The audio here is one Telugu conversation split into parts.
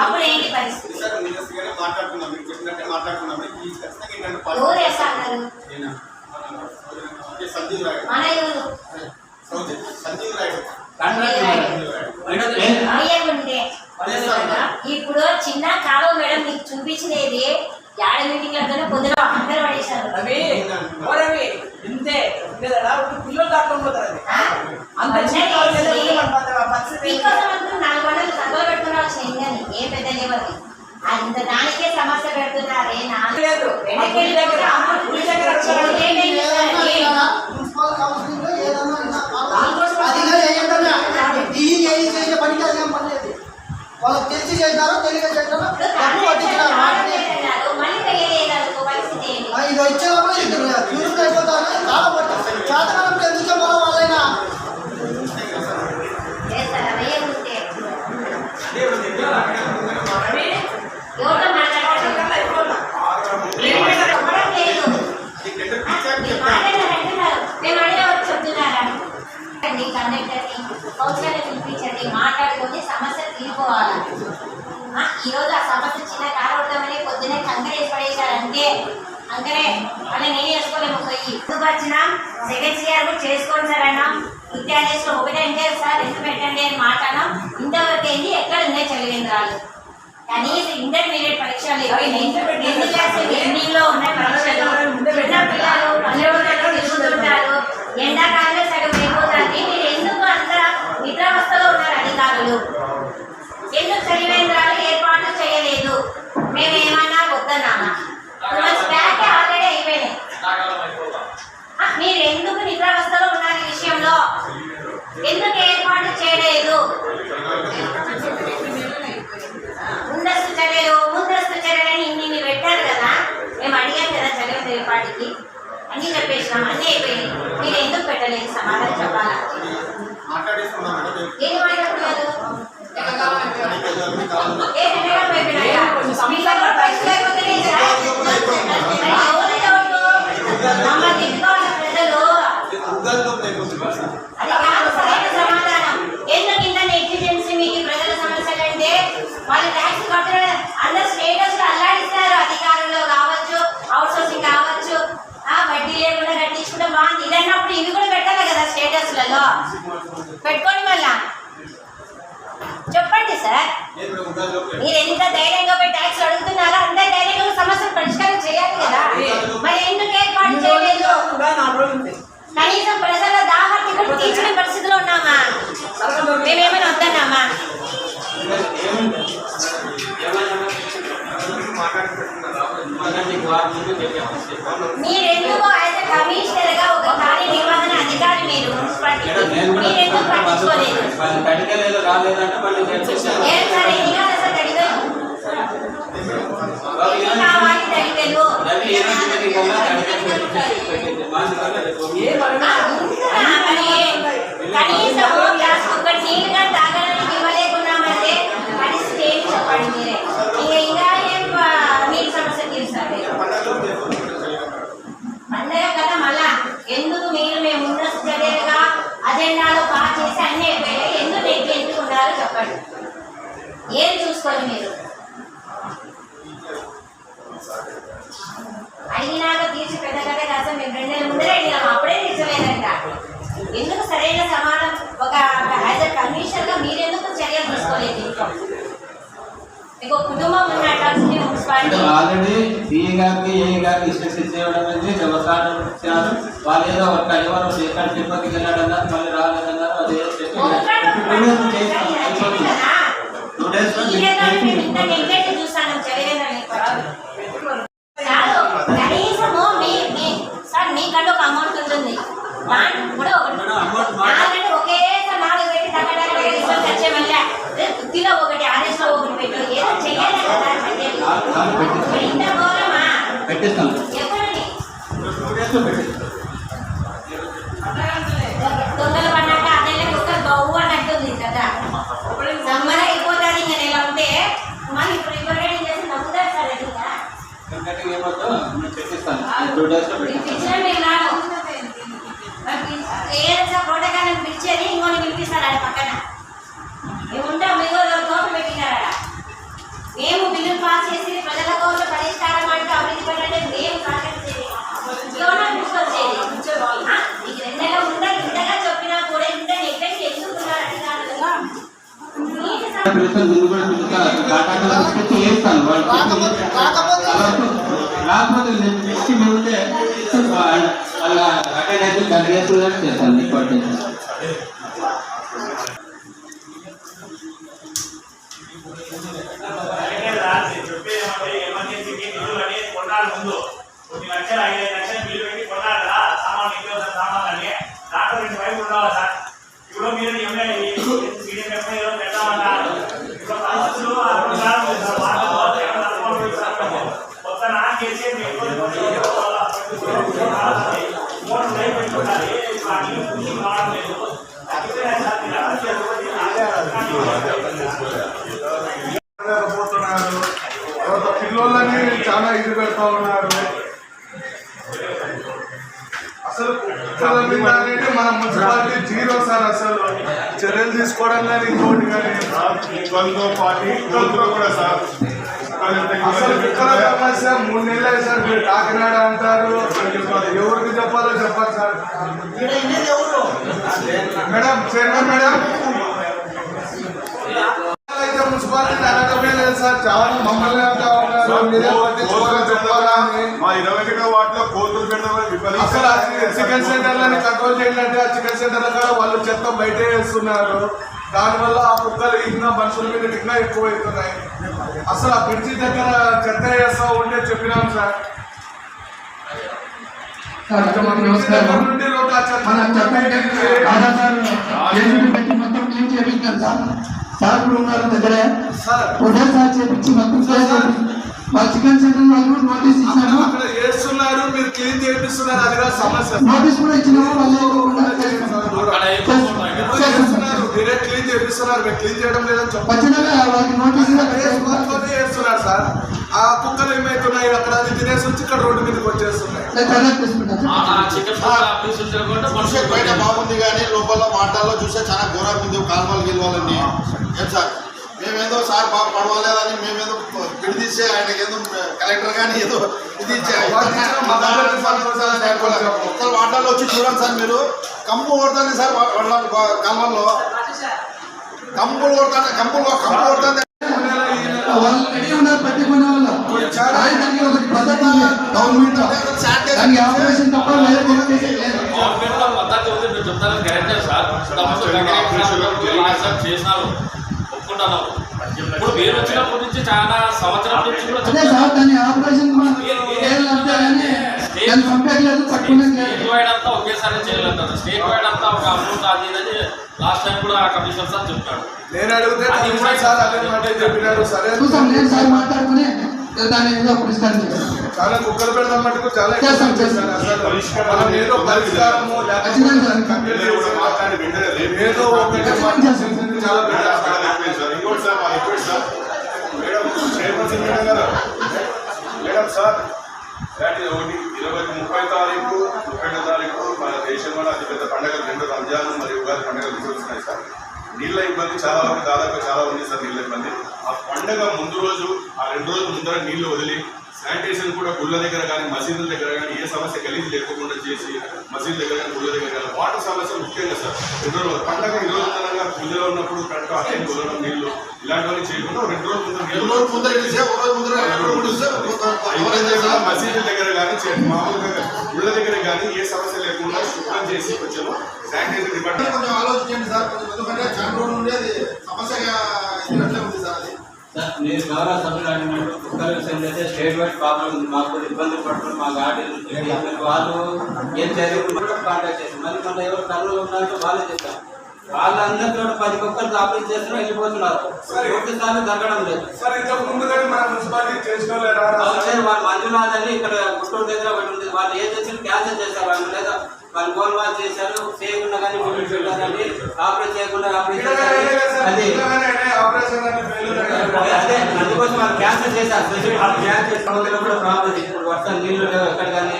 అప్పుడు ఏంటి పరిస్థితి? మాట్లాడుకున్నాం మీరు చెప్పినట్టే మాట్లాడుకున్నాం ఎవరు సంజీవ్ రాయుడు. మన ఎవరు? సంజీవ్ రాయుడు. ఇప్పుడు చిన్న కాలువ మేడం నీకు చూపించినది. యాడ మీటింగ్లోనే పొద్దున అందరూ పడేశారు. పిల్లలు? అంత పనికి అదేం పని లేదు. వాళ్ళకి తెలిసి చేశారో తెలియక చేశారో ఇది ఇద్దరు ప్యూరిఫై అయిపోతారు కాలం పట్టి చేతకాలంలో ఎందుకు చెప్పాలో వాళ్ళైనా రవి కన్నా అయిపోయినా. ఈ టెండర్ పిలిచాక చెప్తాను మాట్లాడుకొని సమస్య తీరుకోవాలి. ఆ, ఈ రోజు ఆ సమస్య చిన్న కారవడమని పొద్దునే కంకరేసి పడేశారంటే అంకరే అని నేను చేసుకోలేము పోయి. ఎందుకు వచ్చినా? సెకండ్ ఇయర్ కూడా చేసుకోండి సార్ అన్నాం. విద్యాలయంలో ఒకటంటే సార్ ఎంత పెట్టండి అని మాట్లాడడం ఇంతవరకు ఏంది? ఎక్కడ ఉన్నాయి చదివేంద్రాలు కనీసం ఇంటర్మీడియట్ పరీక్షలు ఎన్ని క్లాసులు ఎండింగ్లో ఉన్నాయి పరీక్షలు? చిన్న పిల్లలు పల్లెటూళ్ళలో తిరుగుతుంటారు. ఎండాకాలమే సగం అయిపోతుంది మీరు ఎందుకు అంత నిద్రావస్థలో ఉన్నారు అధికారులు ఎందుకు చదివేంద్రాలు ఏర్పాటు చేయలేదు? మేమేమన్నా వద్దన్నామా? టూ మంత్స్ బ్యాక్ ఆల్రెడీ అయిపోయినాయి ఆ, మీరు ఎందుకు నిద్రావస్థలో ఉన్నారు ఈ విషయంలో ఎందుకు ఏర్పాటు చేయలేదు ముందస్తు చర్యలు ముందస్తు చర్యలని ఇన్ని ఇన్ని పెట్టారు కదా మేము అడిగాం కదా చదివిన ఏర్పాటుకి అన్ని చెప్పేసినాం అన్ని అయిపోయినాయి మీరు ఎందుకు పెట్టలేదు సమాధానం చెప్పాలా మాట్లాడేసుకున్నాం మేడం ఏం మాట్లాడుతున్నారు మీకు కావాలి ఏ ఎండగా అయిపోయినాయా? మీకు ఎవరు పరీక్ష లేకపోతేనే కదా? మరి ఎవరు డౌటు? మమ్మల్ని తిట్టుకోవాలి ప్రజలు ఉద్యోగంలో లేకపోతుంది అది కాదు సరైన సమాధానం ఎందుకు ఇంత నెగ్లిజెన్సీ మీకు ఈ ప్రజల సమస్యలు అంటే వాళ్ళు ట్యాక్స్ కట్టిన అందరు స్టేటస్ అల్లాడిస్తారు అధికారంలో కావచ్చు అవుట్ సోర్సింగ్ కావచ్చు ఆ వడ్డీ లేకుండా కట్టించుకుంటే బాగుంది ఇదన్నప్పుడు ఇవి కూడా పెట్టాలి కదా స్టేటస్లలో పెట్టుకోండి మళ్ళా చెప్పండి సార్. కూడా మీరు ఎంత ధైర్యంగా పోయి ట్యాక్స్ అడుగుతున్నారో అంత ధైర్యంగా సమస్యలు పరిష్కారం చేయాలి కదా మరి ఎందుకు ఏర్పాటు ఇన్ని రోజులు చేయలేదు కాకుండా నాలుగు రోజులు ఉంది. కనీసం ప్రజల దాహార్తి కూడా తీర్చిన పరిస్థితిలో ఉన్నామా? మేమేమైనా వద్దన్నామా? మీరెందుకు యాజ్ ఎ కమిషనర్గా ఒక కార్యనిర్వహణ అధికారి మీరు మీరెందుకు పట్టించుకోలేదు? ఏం సార్ కాదు కనీసం గ్లాస్ ఒక నీళ్ళుగా తాగడానికి ఇవ్వలేకున్నామంటే పరిస్థితి ఏంటి చెప్పండి మీరే ఇంకా ఇంకా ఏం ఆ, నీటి సమస్య తీరుస్తారు మీరు? పండగ కదా మళ్ళా ఎందుకు మీరు మేము ముందస్తు చర్యలుగా అజెండాలో పాస్ చేసి అన్ని అయిపోయాయి ఎందుకు నెగ్లెక్ట్ ఉన్నారో చెప్పండి ఏం చూసుకోండి మీరు అడిగినాక తీర్చి పెద్ద కథ కాస్త మేము రెండు నెలల ముందరే అడిగినాం అప్పుడే తీర్చలేదంట ఎందుకు సరైన సమాధానం ఒక యాజ్ అ కమిషనర్గా మీరెందుకు చర్యలు తీసుకోలేదు ఇంట్లో కుటుంబం ఉన్నట్టు మున్సిపాలిటీ. ఆల్రెడీ గారికి ఏ గారికి అనేది వ్యవసాయం ఇచ్చారు. వాళ్ళు ఏదో ఒక ఎవరు ఎక్కడ తిరుపతికి వెళ్ళాడన్నారు మళ్ళీ రాలేదన్నారు అదే మీకంటే ఒక అమౌంట్ ఉంటుంది. దాంట్లో కూడా ఒకేసారి నాలుగు పెట్టి ఒకటి పెట్టు ఏదో చెయ్యాలి కదా చర్యలు. నాలుగు- నాలుగు పెట్టిస్తాం ఇంత ఘోరమా పెట్టిస్తాం ఎప్పుడండి టూ డేస్లో పెట్టిస్తాం దొంగలు పడ్డాక అదే ఒక గవ్వు అన్నట్టుంది కదా. సమ్మర్ అయిపోతుంది. ఇంకా నెల ఉంటే మరి ఇప్పుడు రిపేర్ చేసి నమ్ముతారు సార్ ఎదురుగా ఎందుకంటే ఏమవుతుందో నేను పెట్టిస్తాను. టూ డేస్లో మీకు చేసి ప్రజల కోసం పడేస్తారా అంటే అభివృద్ధి పడాలంటే మేము టార్గెట్ రాకపోతే నెక్స్ట్ అనేది ముందు కొన్ని లక్షలు ఐదు లక్షలు బిల్లు పెట్టి అసలు కుక్కల మీద అనేది మన మున్సిపాలిటీ జీరో సార్ అసలు. చర్యలు తీసుకోవడం కానీ ఇంకోటి కానీ. కుక్కలతో పాటు కుక్కలతో కూడా సార్. అసలు కుక్కల సమస్య మూడు నెలలు అయ్యి సార్ మీరు కాకినాడ అంటారు. ఎవరికి చెప్పాలో చెప్పాలి సార్. ఈడ ఇన్నేది ఎవరు మేడం చైర్మన్ మేడం. అయితే మున్సిపాలిటీ అనడమే లేదు సార్. చాలా మమ్మల్ని అంటా ఉన్నారు. మీరే పట్టించుకోవాలని చెప్పాలా అని. మా ఇరవై ఒకటో వాటిలో కోతులు పెట్టడం విపరీతం అసలు చికెన్ సెంటర్లని కంట్రోల్ చేయాలంటే ఆ చికెన్ సెంటర్ కూడా వాళ్ళు చెత్త బయటే వేస్తున్నారు. దానివల్ల ఆ కుక్కలు ఇంకా మనుషుల మీద ఇంకా ఎక్కువ అవుతున్నాయి అసలు ఆ బ్రిడ్జి దగ్గర చెత్త వేస్తా ఉంటే చెప్పినాం సార్. నుండి రోడ్డు ఆ చెత్త సార్ కూడా ఉన్నారు దగ్గరే. చేపించి మొత్తం మా చికెన్ సెంటర్ వాళ్ళు నోటీస్ వేస్తున్నారు మీరు క్లీన్ చేపిస్తున్నారు అది కూడా సమస్య. నోటీస్ కూడా ఇచ్చినాము చేస్తున్నారు. మీరే క్లీన్ చేపిస్తున్నారు మీరు క్లీన్ చేయడం లేదని. వేసుకొని చేస్తున్నారు సార్? ఆ కుక్కలు ఏమైతున్నాయి? అక్కడ అది తినేసి వచ్చి ఇక్కడ రోడ్డు మీదకి వచ్చేస్తున్నాయి. బయట బాగుంది కానీ లోపల మాటల్లో చూస్తే చాలా ఘోరంగా ఉంది కాలువలు గెలవాలని ఏం సార్? మేమేదో సార్ బాగా పడవలేదని మేమేదో విడిదీసే ఆయనకి ఏదో కలెక్టర్ కానీ ఏదో ఇది ఇచ్చే ఒక్క వాటర్లో వచ్చి చూడండి సార్ మీరు కంపు కొడుతుంది సార్ వాళ్ళ కాలువల్లో కంపులు కొడుతుంది కంపులు కంపు కొడుతుంది గవర్నమెంట్. దానికి ఆపరేషన్ తప్ప వేరే దీనికి లేదు చేసినారు ఒప్పుకుంటున్నాం ఇప్పుడు మీరు వచ్చినప్పటి నుంచి చాలా సంవత్సరాల నుంచి కూడా అదే సార్ దాని ఆపరేషన్ వైడ్ అంతా ఒకేసారి చేయాలంటారు. స్టేట్ వైడ్ అంతా ఒక అమౌంట్ అది ఇది అని లాస్ట్ టైం కూడా కమిషనర్ సార్ చెప్పాడు. నేను అడిగితే సార్ అదే మాట చెప్పినారు సరే. చూసాం నేను సార్ మాట్లాడుకుని దాన్ని ఏదో పరిష్కారం చేస్తాం చాలా కుక్కలు పెడదాం మటుకు చాలా చేస్తాం, మనం ఏదో పరిష్కారము ఖచ్చితంగా సార్. కంప్లీట్ చేసి ఏదో ఒకటి చాలా చాలా పెట్టారు సార్ ఇంకోటి సార్ మా request sir madam chairperson madam కదా మేడం సార్ ఇలాంటి ఒకటి ఇరవై ముప్పై తారీఖు ముప్పై ఒకటో తారీఖు మన దేశంలో అతిపెద్ద పండుగలు రెండు రంజాన్ మరియు ఉగాది పండుగలు తీసుకొస్తున్నాయి సార్ నీళ్ళ ఇబ్బంది చాలా వరకు దాదాపు చాలా ఉంది సార్ నీళ్ళ ఇబ్బంది ఆ పండగ ముందు రోజు ఆ రెండు రోజుల ముందర నీళ్ళు వదిలి శానిటేషన్ కూడా గుళ్ళ దగ్గర కానీ మసీదుల దగ్గర కానీ ఏ సమస్య కలిగి లేకుండా చేసి మసీదు దగ్గర కానీ గుళ్ళ దగ్గర కానీ వాటర్ సమస్య ముఖ్యంగా సార్. రెండు రోజులు పండగ ఉందనగా పూజలో ఉన్నప్పుడు కరెక్ట్ ఆ టైం కుదరడం నీళ్ళు ఇలాంటివన్నీ చేయకుండా రెండు రోజుల ముందు ముందర రెండు రోజులు మసీదుల దగ్గర కానీ మామూలుగా గుళ్ళ దగ్గర కానీ ఏ సమస్య లేకుండా శుభ్రం చేసి కొంచెం శానిటైజర్ డిపార్ట్మెంట్ కొంచెం ఆలోచించండి సార్ కొంచెం ఎందుకంటే చాలా రోజులు నుండి అది సమస్యగా నేను గౌరవ సభ్యులు అడిగినట్టు కుక్కల అయితే స్టేట్ వైడ్ ప్రాబ్లం ఉంది. మాకు కూడా ఇబ్బందులు పడుతుంది మా గార్డెన్ వాళ్ళు ఏం చేయలేదు కాంటాక్ట్ చేసి మళ్ళీ మన ఎవరు కర్నూలు ఉన్నారో వాళ్ళే చేస్తారు వాళ్ళందరితో పది కుక్కలు ఆపరేట్ చేస్తున్నారు వెళ్ళిపోతున్నారు. ఒకసారి తగ్గడం లేదు. సార్ ఇంతకు ముందు కానీ మన మున్సిపాలిటీ చేసిన వాళ్ళు మంజునాథ్ అని ఇక్కడ గుంటూరు దగ్గర ఒకటి ఉంది. వాళ్ళు ఏజెన్సీలు క్యాన్సిల్ చేశారు వాళ్ళు లేదా వాళ్ళు గోల్ వాల్ చేశారు చేయకుండా కానీ ఆపరేట్ చేయకుండా ఆపరేట్ చేశారు. అది ఇలాగనే ఆపరేషన్ అని failure అయ్యారు. అదే అందుకోసం వాళ్ళు క్యాన్సిల్ చేశారు స్పెసిఫిక్ వాళ్ళు క్యాన్సిల్ చేసిన కూడా ప్రాబ్లం ఇప్పుడు వర్షం నీళ్ళు లేవు ఎక్కడ కానీ.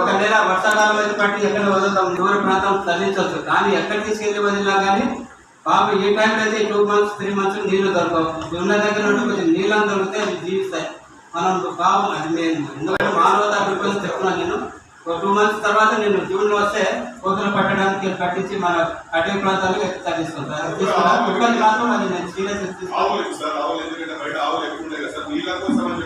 ఒక నెల వర్షాకాలం అయితే పట్టి ఎక్కడ వదులుతాం? దూర ప్రాంతం తరలించవచ్చు. కానీ ఎక్కడ తీసుకెళ్ళి వదిలినా కానీ పాప ఈ టైంలో అయితే టూ మంత్స్ త్రీ మంత్స్ నీళ్ళు దొరకవు. ఉన్న దగ్గర నుండి కొంచెం నీళ్ళని దొరికితే అవి జీవిస్తాయి. మనం పాపం అది మేము ఎందుకంటే మానవతా అభిప్రాయం చెప్తున్నాను నేను ఒక టూ మంత్స్ తర్వాత నేను జూన్లో వస్తే కోతులు పట్టడానికి పట్టించి మన అటవీ ప్రాంతాలకు తరలిస్తాను. సార్ తీసుకున్నాను. ఇబ్బంది మాత్రం అది నేను సీరియస్ ఆవులు y la cosa mayor.